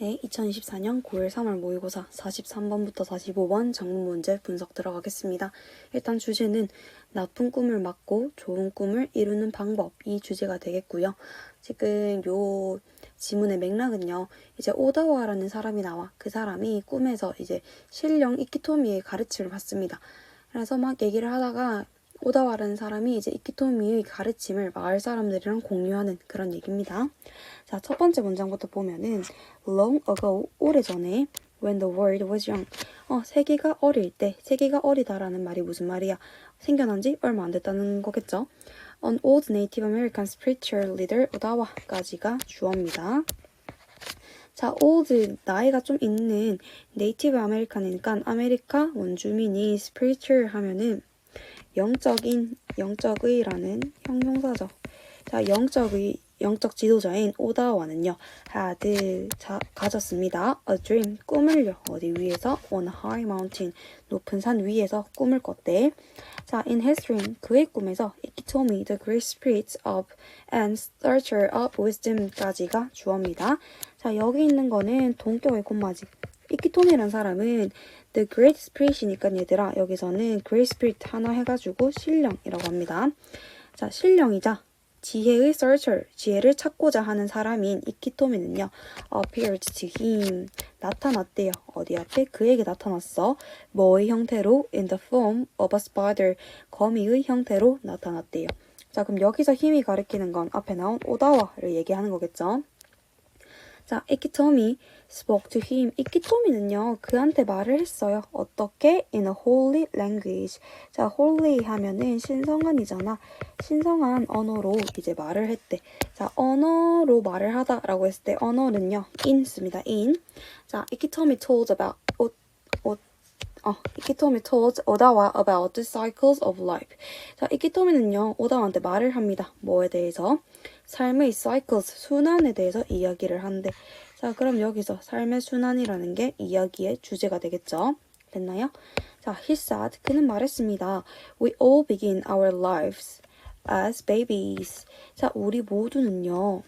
네, 2024년 9월 3월 모의고사 43번부터 45번 장문 문제 분석 들어가겠습니다. 일단 주제는 나쁜 꿈을 막고 좋은 꿈을 이루는 방법 이 주제가 되겠고요. 지금 요 지문의 맥락은요. 이제 오다와라는 사람이 나와 그 사람이 꿈에서 이제 신령 이키토미의 가르침을 받습니다. 그래서 막 얘기를 하다가 오다와라는 사람이 이제 이키토미의 가르침을 마을 사람들이랑 공유하는 그런 얘기입니다. 자, 첫 번째 문장부터 보면은 long ago 오래전에 when the world was young 어, 세계가 어릴 때 세계가 어리다라는 말이 무슨 말이야? 생겨난 지 얼마 안 됐다는 거겠죠? An old Native American spiritual leader 오다와까지가 주어입니다. 자, old 나이가 좀 있는 네이티브 아메리칸이니까 아메리카 원주민이 spiritual 하면은 영적인 영적의라는 형용사죠. 자, 영적의 영적 지도자인 오다와는요, had 자, 가졌습니다. a dream 꿈을요 어디 위에서 on a high mountain 높은 산 위에서 꿈을 꿨대. 자, in his dream 그의 꿈에서 이키토미 the great spirit of and searcher of wisdom까지가 주어입니다. 자, 여기 있는 거는 동격의 콤마지. 이키토미라는 사람은 The Great Spirit이니까 얘들아 여기서는 Great Spirit 하나 해가지고 신령이라고 합니다. 자 신령이자 지혜의 searcher, 지혜를 찾고자 하는 사람인 이키토미는요, appeared to him, 나타났대요. 어디 앞에? 그에게 나타났어. 뭐의 형태로? in the form of a spider, 거미의 형태로 나타났대요. 자, 그럼 여기서 힘이 가리키는 건 앞에 나온 오다와를 얘기하는 거겠죠? 자, 이키토미 spoke to him. 이키토미는요, 그한테 말을 했어요. 어떻게? In a holy language. 자, holy 하면은 신성한이잖아. 신성한 언어로 이제 말을 했대. 자, 언어로 말을 하다라고 했을 때 언어는요, in습니다. in. 자, 이키토미 told about 어, 이키토미 told 오다와 about the cycles of life. 자, 이키토미는요, 오다와한테 말을 합니다. 뭐에 대해서? 삶의 cycles, 순환에 대해서 이야기를 한대. 자, 그럼 여기서 삶의 순환이라는 게 이야기의 주제가 되겠죠? 됐나요? 자, he said, 그는 말했습니다. We all begin our lives as babies. 자, 우리 모두는요.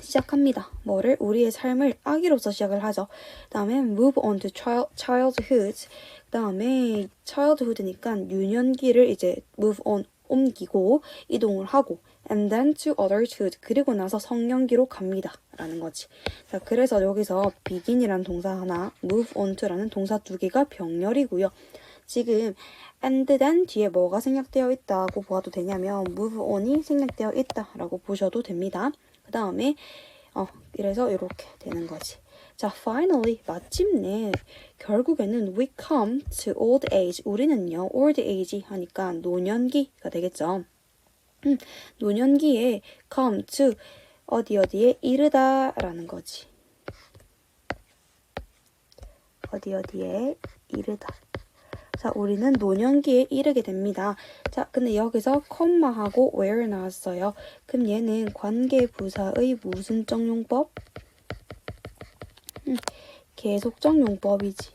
시작합니다. 뭐를? 우리의 삶을 아기로서 시작을 하죠. 그 다음에 move on to child, childhood. 그 다음에 childhood니까 유년기를 이제 move on 옮기고 이동을 하고 and then to adulthood 그리고 나서 성년기로 갑니다 라는 거지. 자 그래서 여기서 begin이라는 동사 하나 move on to라는 동사 두 개가 병렬이고요. 지금 and then 뒤에 뭐가 생략되어 있다고 보아도 되냐면 move on이 생략되어 있다라고 보셔도 됩니다. 그 다음에 어 이래서 이렇게 되는 거지. 자, finally 마침내 결국에는 we come to old age. 우리는요, old age 하니까 노년기가 되겠죠. 음, 노년기에 come to 어디 어디에 이르다 라는 거지. 어디 어디에 이르다. 자, 우리는 노년기에 이르게 됩니다. 자, 근데 여기서 콤마하고 where 나왔어요. 그럼 얘는 관계부사의 무슨 정용법? 음, 계속적 용법이지.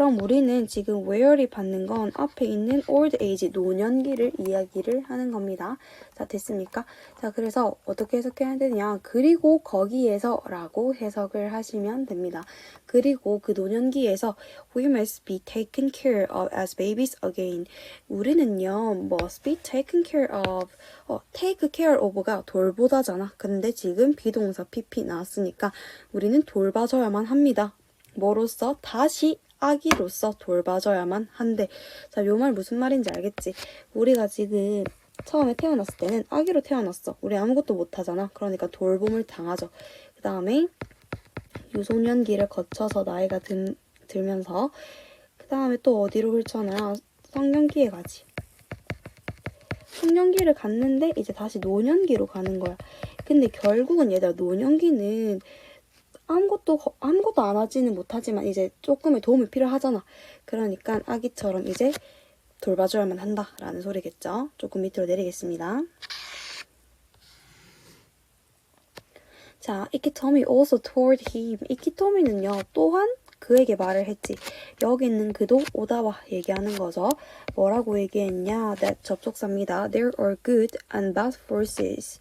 그럼 우리는 지금 where이 받는 건 앞에 있는 old age, 노년기를 이야기를 하는 겁니다. 자, 됐습니까? 자, 그래서 어떻게 해석해야 되냐. 그리고 거기에서 라고 해석을 하시면 됩니다. 그리고 그 노년기에서 we must be taken care of as babies again. 우리는요, must be taken care of. 어, take care of가 돌보다잖아. 근데 지금 비동사 pp 나왔으니까 우리는 돌봐줘야만 합니다. 뭐로써? 다시 아기로서 돌봐줘야만 한데 자, 요 말 무슨 말인지 알겠지? 우리가 지금 처음에 태어났을 때는 아기로 태어났어. 우리 아무것도 못하잖아. 그러니까 돌봄을 당하죠. 그 다음에 유소년기를 거쳐서 나이가 들, 들면서 그 다음에 또 어디로 훑잖아요. 성년기에 가지. 성년기를 갔는데 이제 다시 노년기로 가는 거야. 근데 결국은 얘들아 노년기는 아무것도 아무것도 안 하지는 못하지만 이제 조금의 도움이 필요하잖아. 그러니까 아기처럼 이제 돌봐줘야만 한다라는 소리겠죠. 조금 밑으로 내리겠습니다. 자, 이키토미 also told him. 이키토미는요 또한 그에게 말을 했지. 여기 있는 그도 오다와 얘기하는 거죠. 뭐라고 얘기했냐? That 접속사입니다. There are good and bad forces.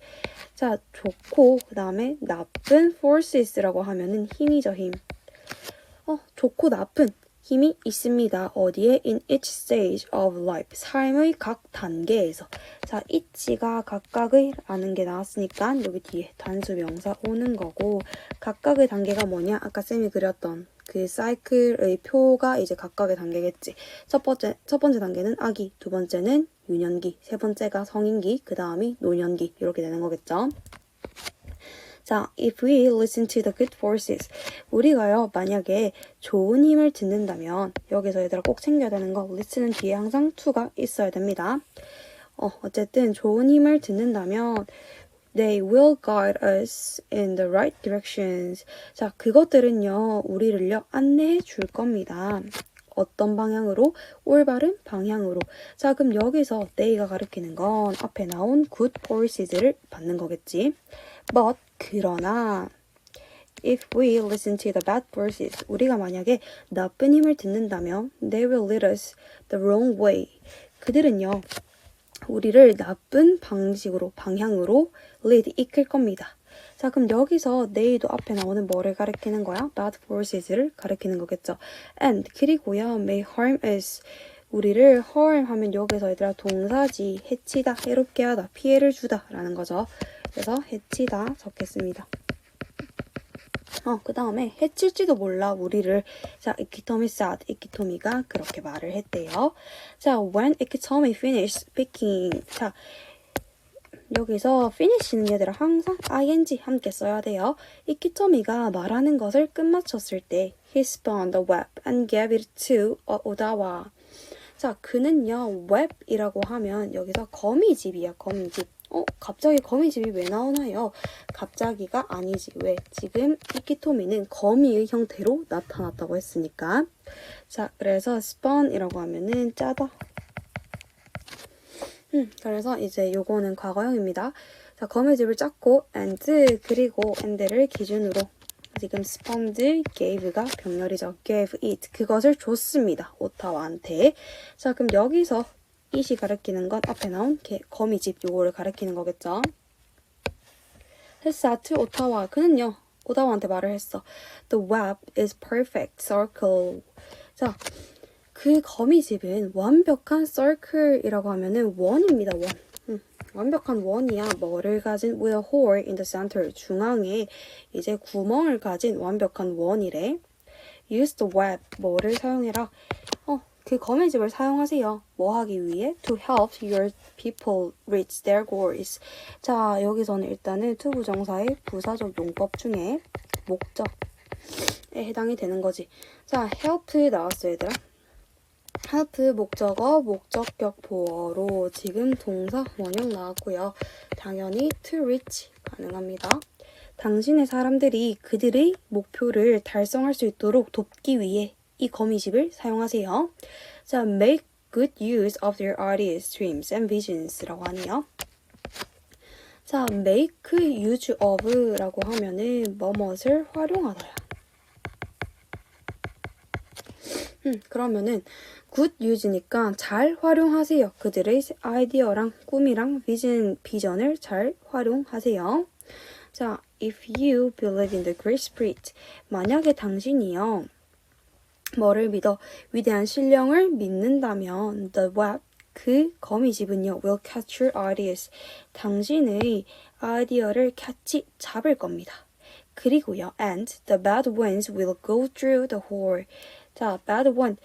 자, 좋고 그 다음에 나쁜 forces라고 하면은 힘이죠, 힘. 어, 좋고 나쁜 힘이 있습니다. 어디에? In each stage of life. 삶의 각 단계에서. 자, each가 각각의 라는 게 나왔으니까 여기 뒤에 단수 명사 오는 거고 각각의 단계가 뭐냐? 아까 쌤이 그렸던 그 사이클의 표가 이제 각각의 단계겠지. 첫 번째, 첫 번째 단계는 아기, 두 번째는 유년기, 세 번째가 성인기, 그 다음이 노년기 이렇게 되는 거겠죠. 자, if we listen to the good forces. 우리가요, 만약에 좋은 힘을 듣는다면, 여기서 얘들아 꼭 챙겨야 되는 거, listen은 뒤에 항상 to가 있어야 됩니다. 어, 어쨌든 좋은 힘을 듣는다면, they will guide us in the right directions. 자, 그것들은요, 우리를요, 안내해 줄 겁니다. 어떤 방향으로? 올바른 방향으로. 자, 그럼 여기서 they가 가리키는 건 앞에 나온 good forces를 받는 거겠지. But 그러나 if we listen to the bad forces 우리가 만약에 나쁜 힘을 듣는다면 they will lead us the wrong way. 그들은요. 우리를 나쁜 방식으로 방향으로 lead 이끌 겁니다. 자, 그럼 여기서 they도 앞에 나오는 뭐를 가리키는 거야? bad forces를 가리키는 거겠죠. and 그리고요 may harm us 우리를 harm 하면 여기서 얘들아 동사지 해치다, 해롭게 하다, 피해를 주다 라는 거죠. 그래서 해치다 적겠습니다. 어, 그 다음에 해칠지도 몰라 우리를 자, 이키토미 said, 이키토미가 그렇게 말을 했대요. 자, when 이키토미 finished speaking 자, 여기서 finish는 얘들아 항상 ing 함께 써야 돼요. 이키토미가 말하는 것을 끝마쳤을 때 he spun the web and gave it to 오다와 자, 그는요, 웹이라고 하면 여기서 거미집이야, 거미집. 어, 갑자기 거미집이 왜 나오나요? 갑자기가 아니지. 왜? 지금 이키토미는 거미의 형태로 나타났다고 했으니까. 자, 그래서 spawn이라고 하면은 짜다. 음, 그래서 이제 요거는 과거형입니다. 자, 거미집을 짰고 and 그리고 and를 기준으로 지금 spawned gave가 병렬이죠. gave it 그것을 줬습니다. 오타와한테. 자, 그럼 여기서 it이 가리키는 건 앞에 나온 개, 거미집 요거를 가리키는 거겠죠. 헤사트 오타와 그는요. 오타와한테 말을 했어. The web is perfect circle. 자, 그 거미집은 완벽한 circle이라고 하면은 원입니다. 원. 음, 완벽한 원이야. 뭐를 가진 with a hole in the center. 중앙에 이제 구멍을 가진 완벽한 원이래. Use the web. 뭐를 사용해라. 어, 그 거미집을 사용하세요. 뭐 하기 위해? To help your people reach their goals. 자, 여기서는 일단은 투부정사의 부사적 용법 중에 목적에 해당이 되는 거지. 자, help 나왔어, 얘들아. help 목적어, 목적격 보어로 지금 동사 원형 나왔고요. 당연히 to reach 가능합니다. 당신의 사람들이 그들의 목표를 달성할 수 있도록 돕기 위해 이 거미집을 사용하세요. 자, make good use of their ideas, dreams, and visions라고 하네요. 자, make use of라고 하면은 뭐뭇을 활용하다야. 음, 그러면은 good use니까 잘 활용하세요. 그들의 아이디어랑 꿈이랑 비전, 비전을 잘 활용하세요. 자, if you believe in the great spirit, 만약에 당신이요. 뭐를 믿어 위대한 신령을 믿는다면 the web 그 거미집은요 will catch your ideas 당신의 아이디어를 catch 잡을 겁니다. 그리고요 and the bad ones will go through the hole 자 bad one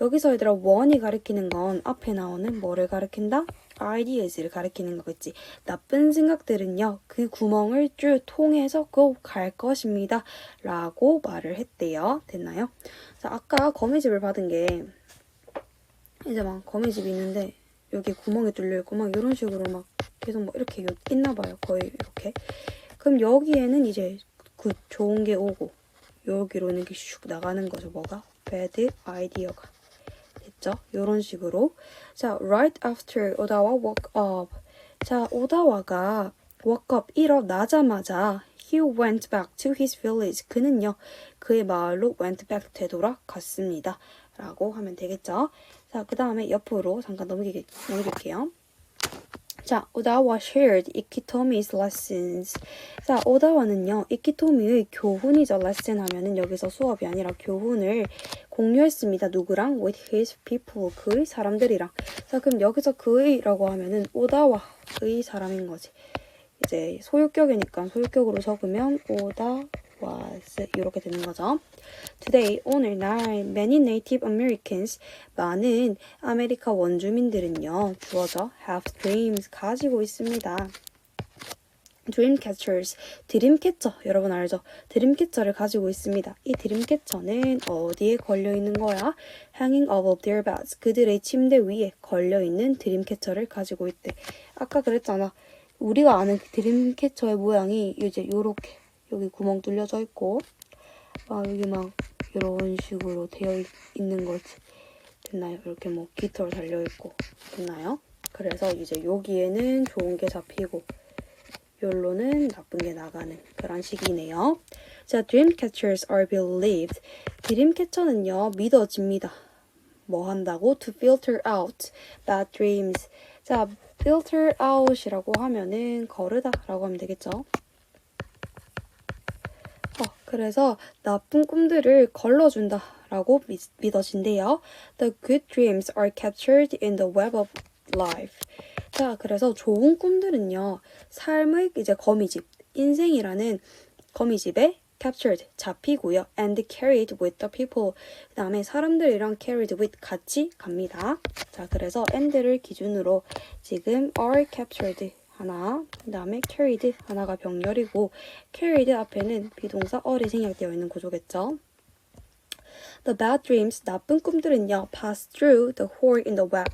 여기서 얘들아 one이 가리키는 건 앞에 나오는 뭐를 가리킨다? Ideas를 가리키는 거겠지. 나쁜 생각들은요, 그 구멍을 쭉 통해서 꼭 갈 것입니다. 라고 말을 했대요. 됐나요? 자, 아까 거미집을 받은 게, 이제 막 거미집이 있는데, 여기 구멍이 뚫려있고, 막 이런 식으로 막 계속 뭐 이렇게 있나 봐요. 거의 이렇게. 그럼 여기에는 이제 그 좋은 게 오고, 여기로는 이렇게 슉 나가는 거죠. 뭐가? bad idea가. 됐죠? 이런 식으로. 자, right after 오다와 woke up. 자, 오다와가 woke up 일어나자마자 He went back to his village. 그는요, 그의 마을로 went back 되돌아갔습니다. 라고 하면 되겠죠. 자, 그 다음에 옆으로 잠깐 넘기, 넘길게요. 자, 오다와 shared 이키토미's lessons. 자, 오다와는요, 이키토미의 교훈이죠. lesson 하면은 여기서 수업이 아니라 교훈을 공유했습니다. 누구랑? with his people. 그의 사람들이랑. 자, 그럼 여기서 그의라고 하면은 오다와의 사람인 거지. 이제 소유격이니까 소유격으로 적으면 오다 was 이렇게 되는 거죠. Today 오늘 날 many Native Americans 많은 아메리카 원주민들은요 주어져 have dreams 가지고 있습니다. Dreamcatchers, 드림캐쳐 여러분 알죠? 드림캐쳐를 가지고 있습니다. 이 드림캐쳐는 어디에 걸려 있는 거야? Hanging above their beds. 그들의 침대 위에 걸려 있는 드림캐쳐를 가지고 있대. 아까 그랬잖아. 우리가 아는 그 드림캐쳐의 모양이 이제 요렇게 여기 구멍 뚫려져 있고 막 여기 막 이런 식으로 되어 있, 있는 거지. 됐나요? 이렇게 뭐 깃털 달려 있고 됐나요? 그래서 이제 여기에는 좋은 게 잡히고 요로는 나쁜 게 나가는 그런 식이네요. 자, dreamcatchers are believed. 드림 캐쳐는요 믿어집니다. 뭐 한다고? To filter out bad dreams. 자, filter out이라고 하면은 거르다라고 하면 되겠죠. 어, 그래서 나쁜 꿈들을 걸러준다 라고 믿, 믿어진대요. The good dreams are captured in the web of life. 자, 그래서 좋은 꿈들은요, 삶의 이제 거미집, 인생이라는 거미집에 captured, 잡히고요, and carried with the people. 그 다음에 사람들이랑 carried with 같이 갑니다. 자, 그래서 and를 기준으로 지금 are captured 하나, 그 다음에 carried 하나가 병렬이고, carried 앞에는 비동사 어리 생략되어 있는 구조겠죠. The bad dreams, 나쁜 꿈들은요, pass through the hole in the web.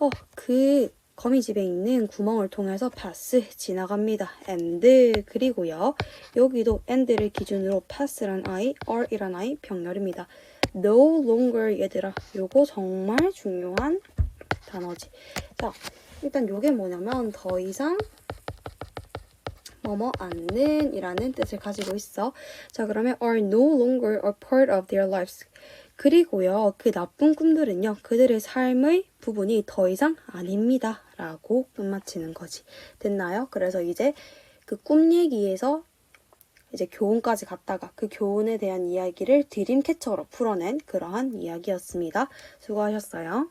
어, 그 거미집에 있는 구멍을 통해서 pass 지나갑니다. and 그리고요. 여기도 and를 기준으로 pass란 i, are이란 i 병렬입니다. no longer 얘들아. 요거 정말 중요한 단어지. 자, 일단 요게 뭐냐면 더 이상 뭐뭐 않는 이라는 뜻을 가지고 있어. 자, 그러면 are no longer a part of their lives. 그리고요, 그 나쁜 꿈들은요, 그들의 삶의 부분이 더 이상 아닙니다. 라고 끝마치는 거지. 됐나요? 그래서 이제 그 꿈 얘기에서 이제 교훈까지 갔다가 그 교훈에 대한 이야기를 드림캐쳐로 풀어낸 그러한 이야기였습니다. 수고하셨어요.